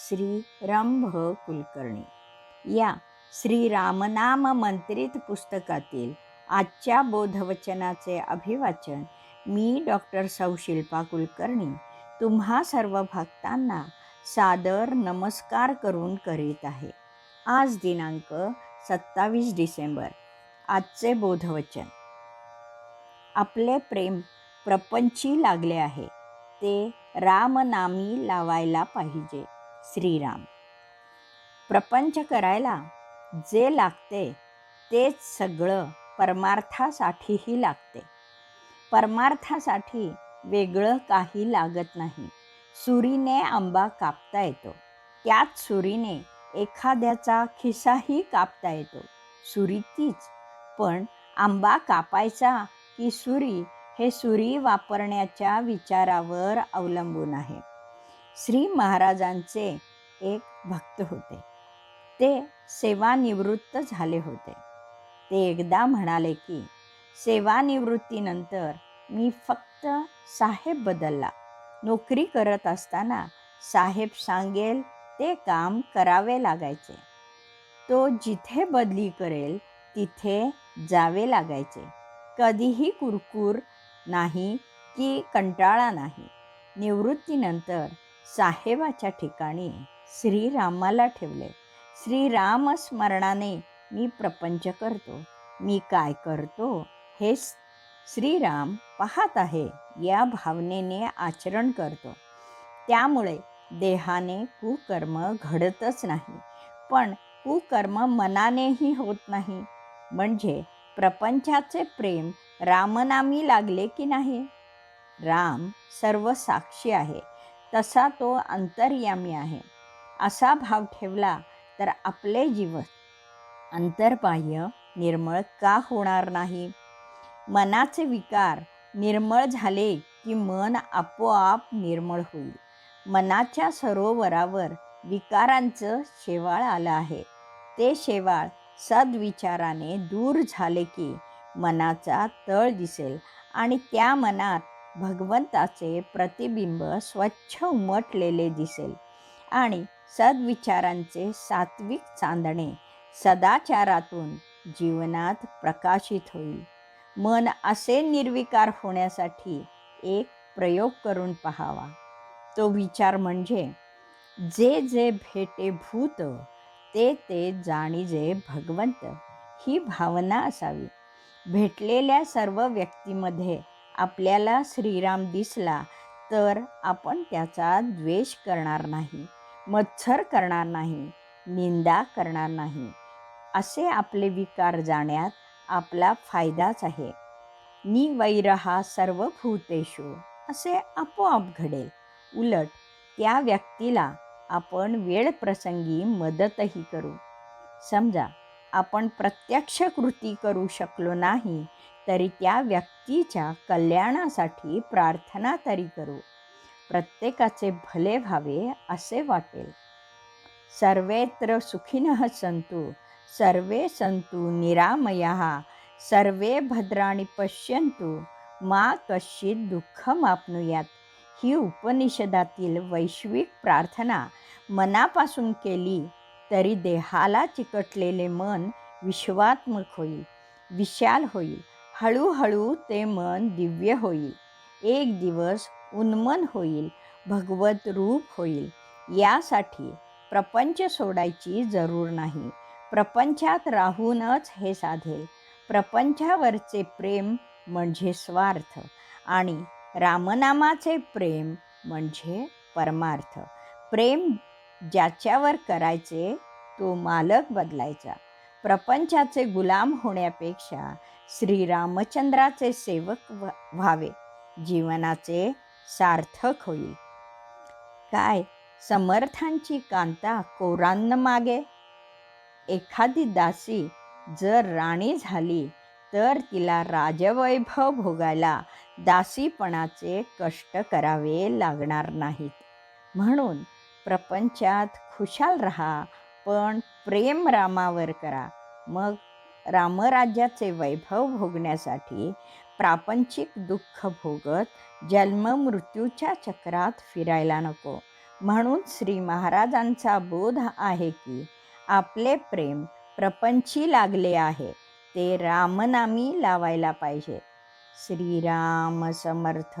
श्री रंभ कुलकर्णी या श्री रामनाम मंत्रित पुस्तकातील आजच्या बोधवचनाचे अभिवाचन मी डॉक्टर सौशिल्पा कुलकर्णी तुम्हा सर्व भक्तांना सादर नमस्कार करून करीत आहे. आज दिनांक सत्तावीस डिसेंबर आजचे बोधवचन. आपले प्रेम प्रपंची लागले आहे ते रामनामी लावायला पाहिजे. श्रीराम. प्रपंच करायला जे लागते तेच सगळं परमार्थासाठीही लागते. परमार्थासाठी वेगळं काही लागत नाही. सुरीने आंबा कापता येतो. त्याच सुरीने एखाद्याचा खिसाही कापता येतो. सुरी तीच पण आंबा कापायचा की सुरी हे सुरी वापरण्याच्या विचारावर अवलंबून आहे. श्री महाराजांचे एक भक्त होते. ते सेवानिवृत्त झाले होते. ते एकदा म्हणाले की सेवानिवृत्तीनंतर मी फक्त साहेब बदलला. नोकरी करत असताना साहेब सांगेल ते काम करावे लागायचे. तो जिथे बदली करेल तिथे जावे लागायचे. कधीही कुरकुर नाही की कंटाळा नाही. निवृत्तीनंतर साहेबाच्या ठिकाणी श्रीरामाला ठेवले. श्रीराम स्मरणाने मी प्रपंच करतो. मी काय करतो हे श्रीराम पाहत आहे या भावनेने आचरण करतो. त्यामुळे देहाने कुकर्म घडतच नाही. पण कुकर्म मनानेही होत नाही. म्हणजे प्रपंचाचे प्रेम रामनामी लागले की नाही? राम सर्व साक्षी आहे. तसा तो अंतर्यामी आहे. असा भाव ठेवला तर आपले जीवन अंतर्बाह्य निर्मळ का होणार नाही? मनाचे विकार निर्मळ झाले की मन आपोआप निर्मळ होईल. मनाच्या सरोवरावर विकारांचं शेवाळ आलं आहे. ते शेवाळ सद्विचाराने दूर झाले की मनाचा तळ दिसेल आणि त्या मनात भगवंताचे प्रतिबिंब स्वच्छ उमटलेले दिसेल. आणि सद्विचारांचे सात्विक चांदणे सदाचारातून जीवनात प्रकाशित होईल. मन असे निर्विकार होण्यासाठी एक प्रयोग करून पहावा. तो विचार म्हणजे जे जे भेटे भूत ते ते जाणीजे भगवंत ही भावना असावी. भेटलेल्या सर्व व्यक्तीमध्ये आपल्याला श्रीराम दिसला तर आपण त्याचा द्वेष करणार नाही मत्सर करणार नाही निंदा करणार नाही. असे आपले विकार जाण्यात आपला फायदाच आहे. निवैरहा सर्व भूतेषु असे आपोआप घडेल. उलट त्या व्यक्तीला आपण वेळ प्रसंगी मदतही करू. समजा आपण प्रत्यक्ष कृती करू शकलो नाही तरी त्या व्यक्तीच्या कल्याणासाठी प्रार्थना तरी करू. प्रत्येकाचे भले व्हावे असे वाटेल. सर्वेत्र सुखिनः संतु सर्वे संतु निरामया सर्वे भद्राणी पश्यंतु मा कश्चित दुःख मापनुयात ही उपनिषदातील वैश्विक प्रार्थना मनापासून केली तरी देहाला चिकटलेले मन विश्वात्मक होईल विशाल होईल. हळूहळू ते मन दिव्य होईल. एक दिवस उन्मन होईल भगवत रूप होईल. यासाठी प्रपंच सोडायची जरूर नाही. प्रपंचात राहूनच हे साधेल प्रपंचावरचे प्रेम म्हणजे स्वार्थ आणि रामनामाचे प्रेम म्हणजे परमार्थ. प्रेम ज्याच्यावर करायचे तो मालक बदलायचा. प्रपंचाचे गुलाम होण्यापेक्षा श्रीरामचंद्राचे सेवक व्हावे. जीवनाचे सार्थक होईल. काय? समर्थांची कांता कोरांन मागे? एखादी दासी जर राणी झाली तर तिला राजवैभव भोगायला दासीपणाचे कष्ट करावे लागणार नाहीत. म्हणून प्रपंचात खुशाल राहा पण प्रेम रामावर करा. मग रामराज्याचे वैभव भोगण्यासाठी प्रापंचिक दुःख भोगत जन्ममृत्यूच्या चक्रात फिरायला नको. म्हणून श्री महाराजांचा बोध आहे की आपले प्रेम प्रपंची लागले आहे ते रामनामी लावायला पाहिजे. श्रीराम समर्थ.